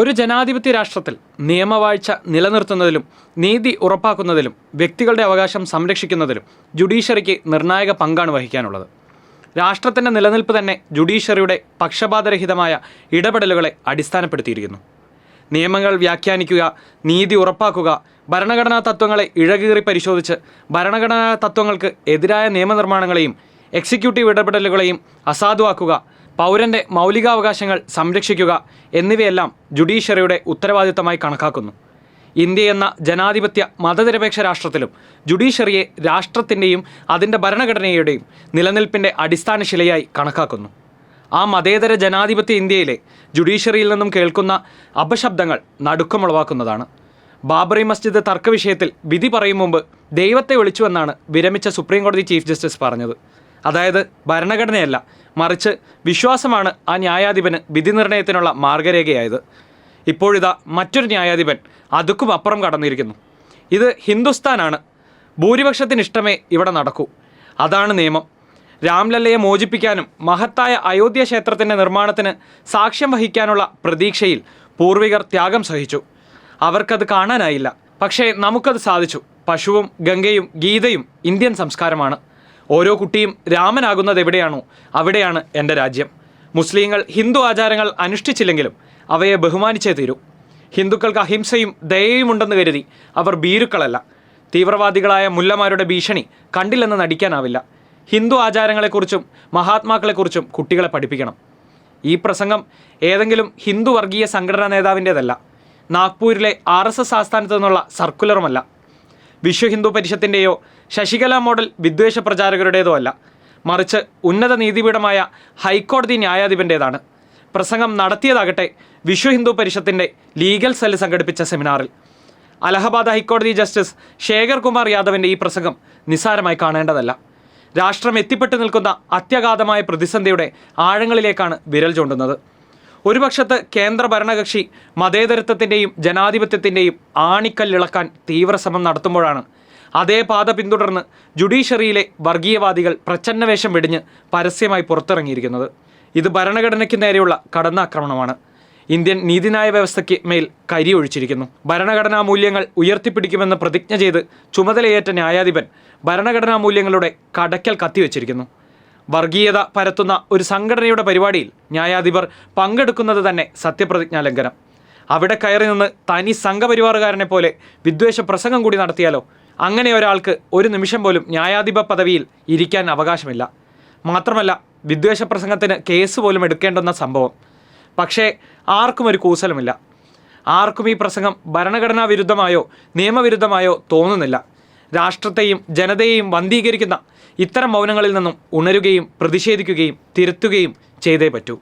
ഒരു ജനാധിപത്യ രാഷ്ട്രത്തിൽ നിയമവാഴ്ച നിലനിർത്തുന്നതിലും നീതി ഉറപ്പാക്കുന്നതിലും വ്യക്തികളുടെ അവകാശം സംരക്ഷിക്കുന്നതിലും ജുഡീഷ്യറിക്ക് നിർണായക പങ്കാണ് വഹിക്കാനുള്ളത്. രാഷ്ട്രത്തിന്റെ നിലനിൽപ്പ് തന്നെ ജുഡീഷ്യറിയുടെ പക്ഷപാതരഹിതമായ ഇടപെടലുകളെ അടിസ്ഥാനപ്പെടുത്തിയിരിക്കുന്നു. നിയമങ്ങൾ വ്യാഖ്യാനിക്കുക നീതി ഉറപ്പാക്കുക ഭരണഘടനാ തത്വങ്ങളെ ഇഴകീറി പരിശോധിച്ച് ഭരണഘടനാ തത്വങ്ങൾക്ക് എതിരായ നിയമനിർമ്മാണങ്ങളെയും എക്സിക്യൂട്ടീവ് ഇടപെടലുകളെയും അസാധുവാക്കുക പൗരന്റെ മൗലികാവകാശങ്ങൾ സംരക്ഷിക്കുക എന്നിവയെല്ലാം ജുഡീഷ്യറിയുടെ ഉത്തരവാദിത്തമായി കണക്കാക്കുന്നു. ഇന്ത്യ എന്ന ജനാധിപത്യ മതനിരപേക്ഷ രാഷ്ട്രത്തിലും ജുഡീഷ്യറിയെ രാഷ്ട്രത്തിന്റെയും അതിന്റെ ഭരണഘടനയുടെയും നിലനിൽപ്പിന്റെ അടിസ്ഥാന ശിലയായി കണക്കാക്കുന്നു. ആ മതേതര ജനാധിപത്യ ഇന്ത്യയിലെ ജുഡീഷ്യറിയിൽ നിന്നും കേൾക്കുന്ന അപശബ്ദങ്ങൾ നടുക്കമുളവാക്കുന്നതാണ്. ബാബറി മസ്ജിദ് തർക്ക വിഷയത്തിൽ വിധി പറയും മുമ്പ് ദൈവത്തെ വിളിച്ചുവെന്നാണ് വിരമിച്ച സുപ്രീം കോടതി ചീഫ് ജസ്റ്റിസ് പറഞ്ഞത്. അതായത് ഭരണഘടനയല്ല മറിച്ച് വിശ്വാസമാണ് ആ ന്യായാധിപന് വിധി നിർണയത്തിനുള്ള മാർഗരേഖയായത്. ഇപ്പോഴിതാ മറ്റൊരു ന്യായാധിപൻ അതുക്കും അപ്പുറം കടന്നിരിക്കുന്നു. ഇത് ഹിന്ദുസ്ഥാനാണ്. ഭൂരിപക്ഷത്തിന് ഇഷ്ടമേ ഇവിടെ നടക്കൂ. അതാണ് നിയമം. രാംലല്ലയെ മോചിപ്പിക്കാനും മഹത്തായ അയോധ്യ ക്ഷേത്രത്തിന്റെ നിർമ്മാണത്തിന് സാക്ഷ്യം വഹിക്കാനുള്ള പ്രതീക്ഷയിൽ പൂർവികർ ത്യാഗം സഹിച്ചു. അവർക്കത് കാണാനായില്ല. പക്ഷേ നമുക്കത് സാധിച്ചു. പശുവും ഗംഗയും ഗീതയും ഇന്ത്യൻ സംസ്കാരമാണ്. ഓരോ കുട്ടിയും രാമനാകുന്നത് എവിടെയാണോ അവിടെയാണ് എന്റെ രാജ്യം. മുസ്ലിങ്ങൾ ഹിന്ദു ആചാരങ്ങൾ അനുഷ്ഠിച്ചില്ലെങ്കിലും അവയെ ബഹുമാനിച്ചേ തീരൂ. ഹിന്ദുക്കൾക്ക് അഹിംസയും ദയയും ഉണ്ടെന്ന് കരുതി അവർ ഭീരുക്കളല്ല. തീവ്രവാദികളായ മുല്ലമാരുടെ ഭീഷണി കണ്ടില്ലെന്ന് നടിക്കാനാവില്ല. ഹിന്ദു ആചാരങ്ങളെക്കുറിച്ചും മഹാത്മാക്കളെക്കുറിച്ചും കുട്ടികളെ പഠിപ്പിക്കണം. ഈ പ്രസംഗം ഏതെങ്കിലും ഹിന്ദു വർഗീയ സംഘടനാ നേതാവിന്റേതല്ല. നാഗ്പൂരിലെ ആർ എസ് എസ് ആസ്ഥാനത്തു നിന്നുള്ള സർക്കുലറുമല്ല. വിശ്വ ഹിന്ദു പരിഷത്തിന്റെയോ ശശികല മോഡൽ വിദ്വേഷ പ്രചാരകരുടേതോ അല്ല. മറിച്ച് ഉന്നത നീതിപീഠമായ ഹൈക്കോടതി ന്യായാധിപന്റേതാണ് പ്രസംഗം നടത്തിയതാകട്ടെ വിശ്വ ഹിന്ദു പരിഷത്തിന്റെ ലീഗൽ സെല്ല് സംഘടിപ്പിച്ച സെമിനാറിൽ. അലഹബാദ് ഹൈക്കോടതി ജസ്റ്റിസ് ശേഖർ കുമാർ യാദവിന്റെ ഈ പ്രസംഗം നിസ്സാരമായി കാണേണ്ടതല്ല. രാഷ്ട്രം എത്തിപ്പെട്ടു നിൽക്കുന്ന അത്യഗാധമായ പ്രതിസന്ധിയുടെ ആഴങ്ങളിലേക്കാണ് വിരൽ ചൂണ്ടുന്നത്. ഒരു പക്ഷത്ത് കേന്ദ്ര ഭരണകക്ഷി മതേതരത്വത്തിന്റെയും ജനാധിപത്യത്തിന്റെയും ആണിക്കല്ലിളക്കാൻ തീവ്രശ്രമം നടത്തുമ്പോഴാണ് അതേ പാത പിന്തുടർന്ന് ജുഡീഷ്യറിയിലെ വർഗീയവാദികൾ പ്രച്ഛന്നവേഷം വെടിഞ്ഞ് പരസ്യമായി പുറത്തിറങ്ങിയിരിക്കുന്നത്. ഇത് ഭരണഘടനയ്ക്ക് നേരെയുള്ള കടന്നാക്രമണമാണ്. ഇന്ത്യൻ നീതിന്യായ വ്യവസ്ഥയ്ക്ക് മേൽ കരി ഒഴിച്ചിരിക്കുന്നു. ഭരണഘടനാ മൂല്യങ്ങൾ ഉയർത്തിപ്പിടിക്കുമെന്ന് പ്രതിജ്ഞ ചെയ്ത് ചുമതലയേറ്റ ന്യായാധിപൻ ഭരണഘടനാ മൂല്യങ്ങളുടെ കടയ്ക്കൽ കത്തിവെച്ചിരിക്കുന്നു. വർഗീയത പരത്തുന്ന ഒരു സംഘടനയുടെ പരിപാടിയിൽ ന്യായാധിപർ പങ്കെടുക്കുന്നത് തന്നെ സത്യപ്രതിജ്ഞാ ലംഘനം. അവിടെ കയറി നിന്ന് തനി സംഘപരിവാറുകാരനെ പോലെ വിദ്വേഷ പ്രസംഗം കൂടി നടത്തിയാലോ അങ്ങനെ ഒരാൾക്ക് ഒരു നിമിഷം പോലും ന്യായാധിപ പദവിയിൽ ഇരിക്കാൻ അവകാശമില്ല. മാത്രമല്ല വിദ്വേഷ പ്രസംഗത്തിന് കേസ് പോലും എടുക്കേണ്ടെന്ന സംഭവം. പക്ഷേ ആർക്കും ഒരു കൂസലുമില്ല. ആർക്കും ഈ പ്രസംഗം ഭരണഘടനാ വിരുദ്ധമായോ നിയമവിരുദ്ധമായോ തോന്നുന്നില്ല. രാഷ്ട്രത്തെയും ജനതയെയും വന്ധീകരിക്കുന്ന ഇത്തരം മൗനങ്ങളിൽ നിന്നും ഉണരുകയും പ്രതിഷേധിക്കുകയും തിരുത്തുകയും ചെയ്തേ പറ്റൂ.